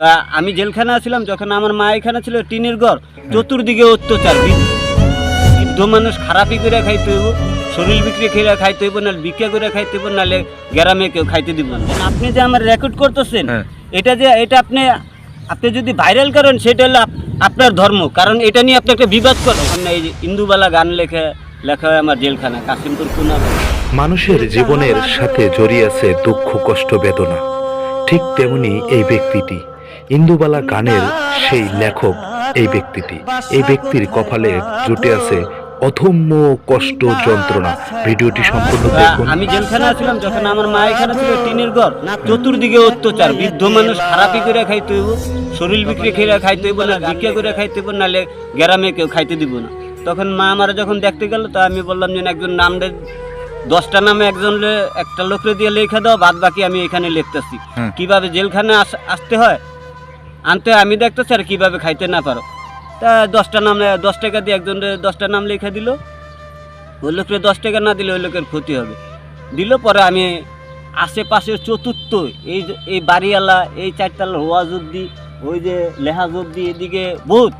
তা আমি জেলখানা ছিলাম যখন আমার মা এখানে ছিল টিনের ঘর চতুর্দিকে অত্যাচার বৃদ্ধ মানুষ খারাপই করে খাইতে হইব শরীর বিক্রি করে খাইতে হইব নাহলে বিক্রি করে খাইতে হইব নাহলে গ্রামে কেউ খাইতে দিব না। আপনি যে আমার রেকর্ড করতেছেন হ্যাঁ। এটা যে এটা আপনি আপনি যদি ভাইরাল করেন সেটা হলো আপ- আপনার ধর্ম। কারণ এটা নিয়ে আপনি একটা বিবাদ করেন। এই ইন্দুবালা গান লেখে লেখা হয় আমার জেলখানা কাশিমপুর কুনা মানুষের জীবনের সাথে জড়িয়ে আছে দুঃখ কষ্ট বেদনা। ঠিক তেমনি এই ব্যক্তিটি। ইন্দুবালা গানের সেই লেখক এই ব্যক্তিটি। এই ব্যক্তির কপালে জুটে আছে অধম্য কষ্ট যন্ত্রণা। ভিডিওটি সম্পূর্ণ দেখুন। আমি জেলখানা ছিলাম যখন আমার মা এখানে ছিল টিনের ঘর চতুর্দিকে অত্যাচার। বৃদ্ধ মানুষ খারাপই করে খাইতে হইব শরীর বিক্রি খেয়ে খাইতে হইব না বিক্রি করে খাইতে হইব নাহলে গ্রামে কেউ খাইতে দিব না। তখন মা আমার যখন দেখতে গেল তো আমি বললাম যে না, একজন নাম দে দশটা নামে একজন লে- একটা লোকরে দিয়ে লেখা দাও বাদ বাকি আমি এখানে লিখতেছি। কীভাবে জেলখানে আস- আসতে হয়? আনতে আমি দেখতেছি আর কীভাবে খাইতে না পারো। তা দশটা নাম দশ টাকা দিয়ে একজন দশটা নাম লিখে দিল। ওই লোকের দশ টাকা না দিলে ওই লোকের ক্ষতি হবে। দিল পরে আমি আশেপাশের চতুর্থ, এই এই বাড়িওয়ালা, এই চারতলা ওয়াজুদ্দি ওই যে লেহাজুদ্দি এদিকে বহুত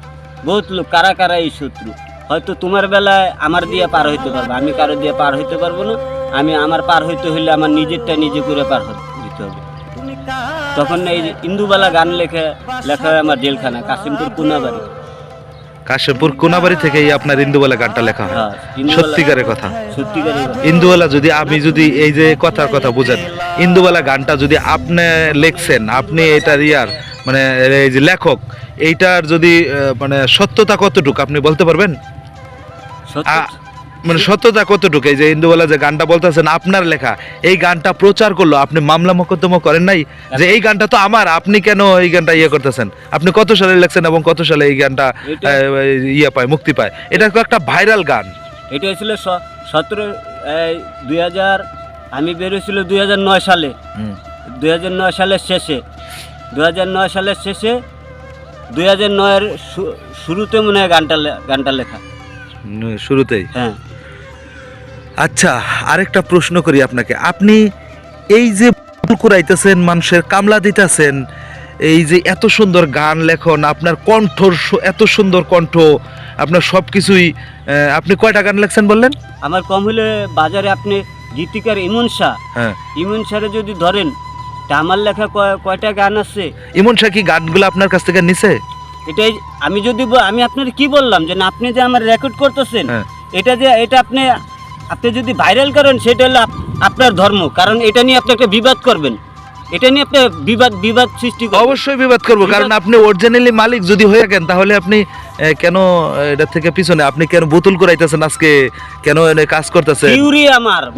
বহুত লোক, কারা কারা এই শত্রু? হয়তো তোমার বেলায় আমার দিয়ে পার হইতে পারব, আমি কারও দিয়ে পার হইতে পারব না। আমি আমার পার হইতে হইলে আমার নিজেরটা নিজে করে পার হইতে হবে। তখন এই ইন্দুবালা গান লেখে লেখা হয় আমার জেলখানা কাশিমপুর কুনাবাড়ি। কাশীপুর কোনাবাড়ি থেকে আপনার ইন্দুবালা গানটা লেখা হয়। হ্যাঁ সত্যিকারের কথা। ইন্দুবালা যদি আমি যদি এই যে কথার কথা বুঝেন ইন্দুবালা গানটা যদি আপনি লেখছেন আপনি এটার ইয়ার মানে এই যে লেখক এইটার যদি মানে সত্যতা কতটুকু আপনি বলতে পারবেন? মানে সত্যতা কতটুকু? এই যে ইন্দুবালা যে গানটা বলতেছেন আপনার লেখা এই গানটা প্রচার করল আপনি মামলা মোকদ্দমা করেন নাই? যে এই গানটা তো আমার আপনি কেন এই গানটা ইয়ে করতেছেন? আপনি কত সালে লেখছেন এবং কত সালে এই গানটা ইয়ে পায় মুক্তি পায়? এটা একটা ভাইরাল গান। এটা ছিল সতেরো দুই হাজার আমি বেরোছিল দুই হাজার নয় সালে। দুই হাজার নয় সালের শেষে। দুই হাজার নয় সালের শেষে দুই হাজার নয়ের শুরুতে মনে হয় গানটা গানটা লেখা। শুরুতেই? হ্যাঁ। আচ্ছা আরেকটা প্রশ্ন করি আপনাকে। আপনি এই যে করাইতেছেন মানুষের কামলা দিতেছেন এই যে এত সুন্দর গান লেখন আপনার কণ্ঠর এত সুন্দর কণ্ঠ আপনার সব কিছুই আপনি কয়টা গান লেখছেন বললেন? আমার কম হলে বাজারে আপনি গীতিকার ইমন শাহ। হ্যাঁ। ইমন শাহরে যদি ধরেন তা আমার লেখা কয়- কয়টা গান আছে? ইমন শাহ কি গানগুলো আপনার কাছ থেকে নিছে? এটাই আমি যদি আমি আপনার কি বললাম? যে আপনি যে আমার রেকর্ড করতেছেন হ্যাঁ। এটা যে এটা আপনি আপনি যদি ভাইরাল করেন সেটা হলো আপনার ধর্ম। কারণ এটা নিয়ে আপনি একটা বিবাদ করবেন। এটা নিয়ে আপনি বিবাদ বিবাদ সৃষ্টি করবেন। অবশ্যই বিবাদ করব কারণ আপনি অরিজিনালি মালিক যদি হয়ে থাকেন তাহলে আপনি কেন এটা থেকে পিছনে? আপনি কেন বোতল করাইতেছেন আজকে? কেন এনে কাজ করতেছেন? থিওরি আমার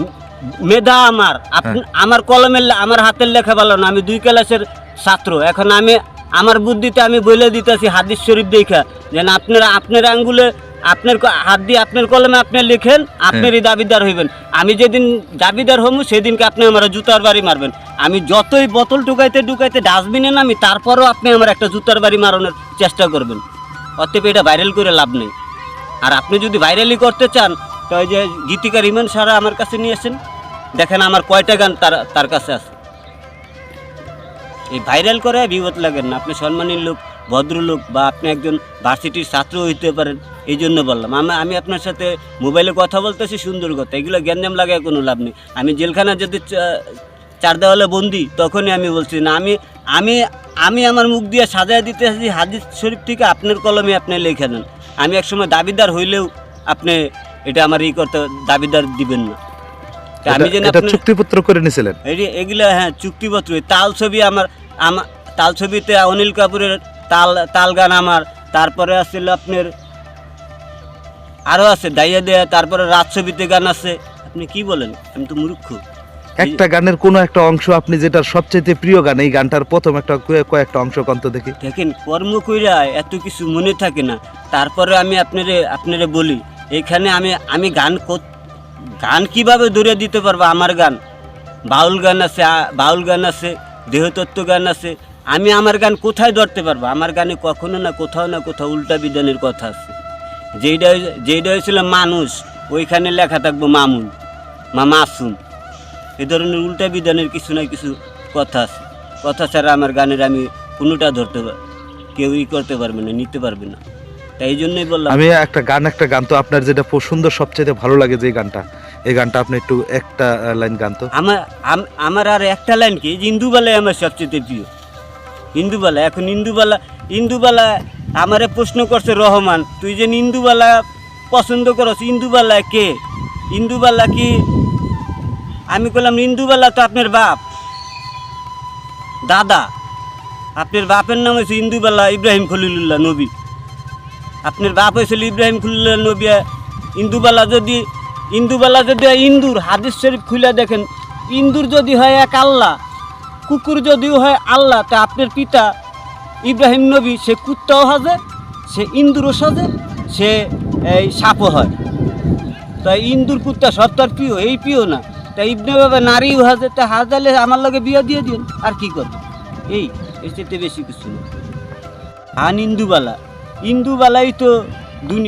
মেধা আমার। আপ- আমার কলমের আমার হাতের লেখা ভালো না আমি দুই ক্লাসের ছাত্র। এখন আমি আমার বুদ্ধিতে আমি বলে দিতেছি হাদিস শরীফ দেখা। যেন আপনারা আপনার আঙ্গুলে আপনার হাত দিয়ে আপনার কলমে আপনি লিখেন আপনারই দাবিদার হইবেন। আমি যেদিন দাবিদার হমু সেদিনকে আপনি আমার জুতার বাড়ি মারবেন। আমি যতই বোতল ঢুকাইতে ঢুকাইতে ডাস্টবিনে নামি তারপরও আপনি আমার একটা জুতার বাড়ি মারানোর চেষ্টা করবেন। অতএব এটা ভাইরাল করে লাভ নেই। আর আপনি যদি ভাইরালি করতে চান তো ওই যে গীতিকার ইমান সারা আমার কাছে নিয়ে আসেন। দেখেন আমার কয়টা গান তার তার কাছে আছে। এই ভাইরাল করে বিপদ লাগেন না আপনি সম্মানী লোক। ভদ্রলোক বা আপনি একজন ভার্সিটির ছাত্র হইতে পারেন এই জন্য বললাম। আমি আমি আপনার সাথে মোবাইলে কথা বলতেছি সুন্দর কথা। এগুলো জ্ঞানজাম লাগায় কোনো লাভ নেই। আমি জেলখানা যদি চার দেওয়ালে বন্দি তখনই আমি বলছি না আমি আমি আমি আমার মুখ দিয়ে সাজায় দিতে আসি হাদিস শরীফ থেকে আপনার কলমে আপনি লিখে দেন। আমি একসময় দাবিদার হইলেও আপনি এটা আমার ই করতে দাবিদার দিবেন না। আমি যেন চুক্তিপত্র করে নিছিলেন এই- এগুলো হ্যাঁ চুক্তিপত্র। তাল ছবি আমার আমার তাল ছবিতে অনিল কাপুরের তাল তাল গান আমার। তারপরে আসছিল আপনার আরও আছে দাইয়া দেয়া তারপরে রাত ছবিতে গান আছে। আপনি কি বলেন? আমি তো মূর্খ। একটা গানের কোনো একটা অংশ আপনি যেটা সবচেয়ে প্রিয় গান এই গানটার প্রথম একটা কয়েকটা অংশ কন্ত দেখি। দেখেন কর্ম কইরা এত কিছু মনে থাকে না। তারপরে আমি আপনারে আপনারে বলি এখানে আমি আমি গান গান কীভাবে ধরে দিতে পারব আমার গান? বাউল গান আছে বাউল গান আছে দেহতত্ত্ব গান আছে আমি আমার গান কোথায় ধরতে পারব? আমার গানে কখনো না কোথাও না কোথাও উল্টা বিধানের কথা আছে। যেইটা যেইটা হয়েছিল মানুষ ওইখানে লেখা থাকব মামুন মা মাসুম। এ ধরনের উল্টা বিধানের কিছু না কিছু কথা আছে। কথা ছাড়া আমার গানের আমি কোনোটা ধরতে পার কেউই করতে পারবে না নিতে পারবে না। তাই এই জন্যই বললাম আমি একটা গান একটা গান তো আপনার যেটা প- সুন্দর সবচেয়ে ভালো লাগে যে গানটা। এই গানটা আপনি একটু একটা লাইন গান তো। আমার আমার আর একটা লাইন কি? যে ইন্দুবালাই আমার সবচেয়ে প্রিয়। ইন্দুবালা, এখন ইন্দুবালা ইন্দুবালা আমারে প্রশ্ন করছে, রহমান, তুই যে ইন্দুবালা পছন্দ করস, ইন্দুবালা কে? ইন্দুবালা কি? আমি বললাম ইন্দুবালা তো আপনার বাপ। দাদা, আপনার বাপের নাম হয়েছে ইন্দুবালা ইব্রাহিম খলিলুল্লাহ নবী। আপনার বাপ হয়েছিল ইব্রাহিম খলিলুল্লাহ নবী। ইন্দুবালা যদি ইন্দুবালা যদি ইন্দুর হাদিস শরীফ খুলে দেখেন, ইন্দুর যদি হয় এক আল্লাহ কুকুর যদিও হয় আল্লাহ, তা আপনার পিতা ইব্রাহিম নবী, সে কুত্তাও সাজে, সে ইন্দুরও সাজে, সে এই সাপও হয়। তা ইন্দুর কুত্তা সব তার প্রিয়, এই প্রিয় না। তাই ইবনে বাবা নারীও হাজে তা হাজালে আমার লগে বিয়ে দিয়ে দিন আর কি করবে? এই, এর চেয়ে বেশি কিছু না। আন ইন্দুবালা, ইন্দুবালাই তো দুনি